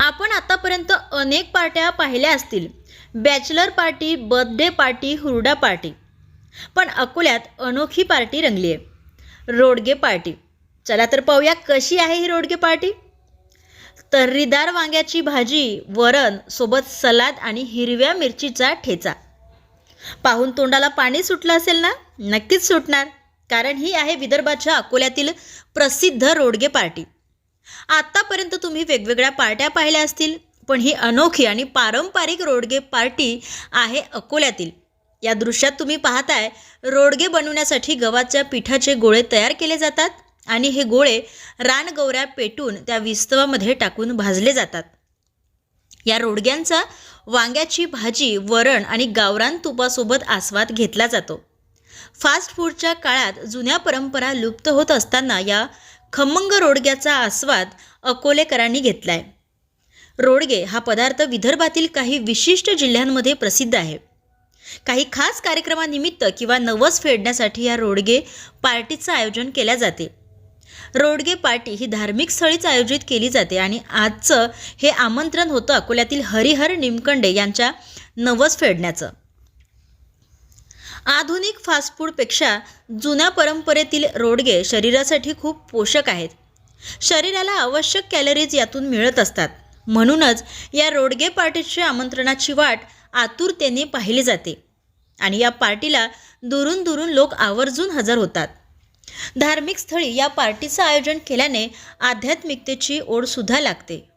आपण आतापर्यंत अनेक पार्ट्या पाहिल्या असतील. बॅचलर पार्टी बर्थडे पार्टी हुरडा पार्टी. पण अकोल्यात अनोखी पार्टी रंगली आहे रोडगे पार्टी. चला तर पाहूया कशी आहे ही रोडगे पार्टी. तर्रीदार वांग्याची भाजी वरण सोबत सलाद आणि हिरव्या मिरचीचा ठेचा. पाहून तोंडाला पाणी सुटलं असेल ना? नक्कीच सुटणार. कारण ही आहे विदर्भाच्या अकोल्यातील प्रसिद्ध रोडगे पार्टी. आत्तापर्यंत तुम्ही वेगवेगळ्या पार्ट्या पाहिल्या असतील पण ही अनोखी आणि पारंपरिक रोडगे पार्टी आहे अकोल्यातील. या दृश्यात तुम्ही पाहताय रोडगे बनवण्यासाठी गव्हाच्या पिठाचे गोळे तयार केले जातात आणि हे गोळे रानगौऱ्या पेटून त्या विस्तवामध्ये टाकून भाजले जातात. या रोडग्यांचा वांग्याची भाजी वरण आणि गावरान तुपासोबत आस्वाद घेतला जातो. फास्ट फूडच्या काळात जुन्या परंपरा लुप्त होत असताना या खमंग रोडग्याचा आस्वाद अकोलेकरांनी घेतलाय. रोडगे हा पदार्थ विदर्भातील काही विशिष्ट जिल्ह्यांमध्ये प्रसिद्ध आहे. काही खास कार्यक्रमानिमित्त किंवा नवस फेडण्यासाठी या रोडगे पार्टीचं आयोजन केल्या जाते. रोडगे पार्टी ही धार्मिक स्थळीच आयोजित केली जाते आणि आजचं हे आमंत्रण होतं अकोल्यातील हरिहर निमकंडे यांच्या नवस फेडण्याचं. आधुनिक फास्ट फूडपेक्षा जुन्या परंपरेतील रोडगे शरीरासाठी खूप पोषक आहेत. शरीराला आवश्यक कॅलरीज यातून मिळत असतात. म्हणूनच या रोडगे पार्टीच्या आमंत्रणाची वाट आतुरतेने पाहिली जाते आणि या पार्टीला दुरून दुरून लोक आवर्जून हजर होतात. धार्मिक स्थळी या पार्टीचं आयोजन केल्याने आध्यात्मिकतेची ओढसुद्धा लागते.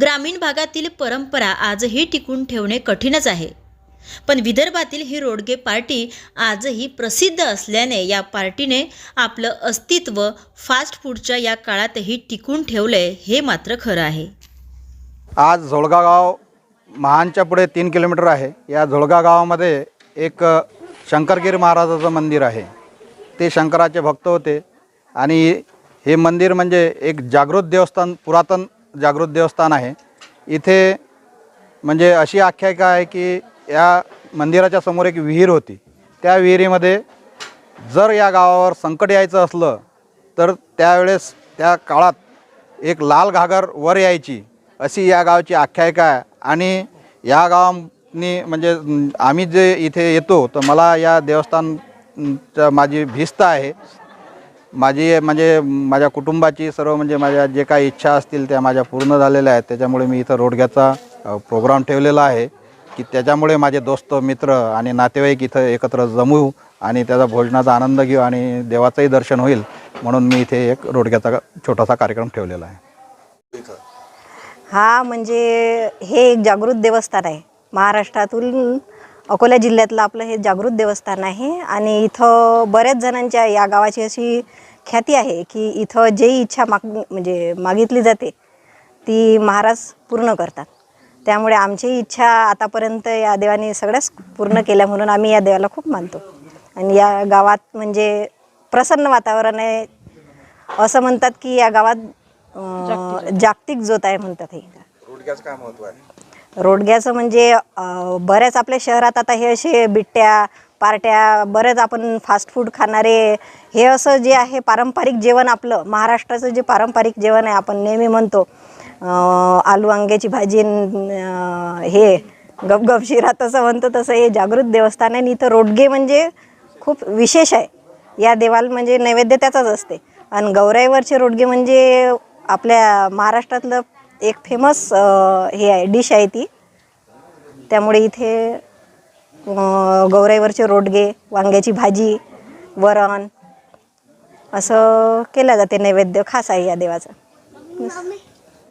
ग्रामीण भागातील परंपरा आजही टिकून ठेवणे कठीणच आहे. पण विदर्भातील ही रोडगे पार्टी आजही प्रसिद्ध असल्याने या पार्टीने आपलं अस्तित्व फास्ट फूडच्या या काळातही टिकून ठेवलंय हे मात्र खरं आहे. आज झोळगा गाव महानच्या पुढे तीन किलोमीटर आहे. या झोळगा गावामध्ये एक शंकरगिरी महाराजाचं मंदिर आहे. ते शंकराचे भक्त होते. आणि हे मंदिर म्हणजे एक जागृत देवस्थान पुरातन जागृत देवस्थान आहे. इथे म्हणजे अशी आख्यायिका आहे की या मंदिराच्या समोर एक विहीर होती. त्या विहिरीमध्ये जर या गावावर संकट यायचं असलं तर त्यावेळेस त्या काळात एक लाल घागर वर यायची. अशी या गावची आख्यायिका आहे. आणि या गावानी म्हणजे आम्ही जे इथे येतो तर मला या देवस्थानचं माझी भिस्त आहे. माझी म्हणजे माझ्या कुटुंबाची सर्व म्हणजे माझ्या जे काही इच्छा असतील त्या माझ्या पूर्ण झालेल्या आहेत. त्याच्यामुळे मी इथं रोडग्याचा प्रोग्राम ठेवलेला आहे. की त्याच्यामुळे माझे दोस्त मित्र आणि नातेवाईक इथं एकत्र जमू आणि त्याचा भोजनाचा आनंद घेऊ आणि देवाचंही दर्शन होईल म्हणून मी इथे एक रोडग्याचा छोटासा कार्यक्रम ठेवलेला आहे. हा म्हणजे हे एक जागृत देवस्थान आहे. महाराष्ट्रातून अकोला जिल्ह्यातलं आपलं हे जागृत देवस्थान आहे आणि इथं बऱ्याच जणांच्या या गावाची अशी ख्याती आहे की इथं जे इच्छा माग म्हणजे मागितली जाते ती महाराज पूर्ण करतात. त्यामुळे आमची इच्छा आतापर्यंत या देवाने सगळ्याच पूर्ण केल्या म्हणून आम्ही या देवाला खूप मानतो. आणि या गावात म्हणजे प्रसन्न वातावरण आहे. असं म्हणतात की या गावात अं, जागतिक ज्योत आहे म्हणतात हे. रोडग्याचं काय महत्त्व आहे? रोडग्याचं म्हणजे अं, बऱ्याच आपल्या शहरात आता हे असे बिट्ट्या पार्ट्या बरेच आपण फास्ट फूड खाणारे हे असं जे आहे पारंपरिक जेवण आपलं महाराष्ट्राचं जे पारंपरिक जेवण आहे आपण नेहमी म्हणतो आलू वांग्याची भाजी हे गपगप शिरा तसं म्हणतो तसं हे जागृत देवस्थान आहे. आणि इथं रोडगे म्हणजे खूप विशेष आहे. या देवाला म्हणजे नैवेद्य त्याचाच असते. आणि गौराईवरचे रोडगे म्हणजे आपल्या महाराष्ट्रातलं एक फेमस हे आहे डिश आहे ती. त्यामुळे इथे गौराईवरचे रोडगे वांग्याची भाजी वरण असं केलं जाते नैवेद्य खास आहे या देवाचं.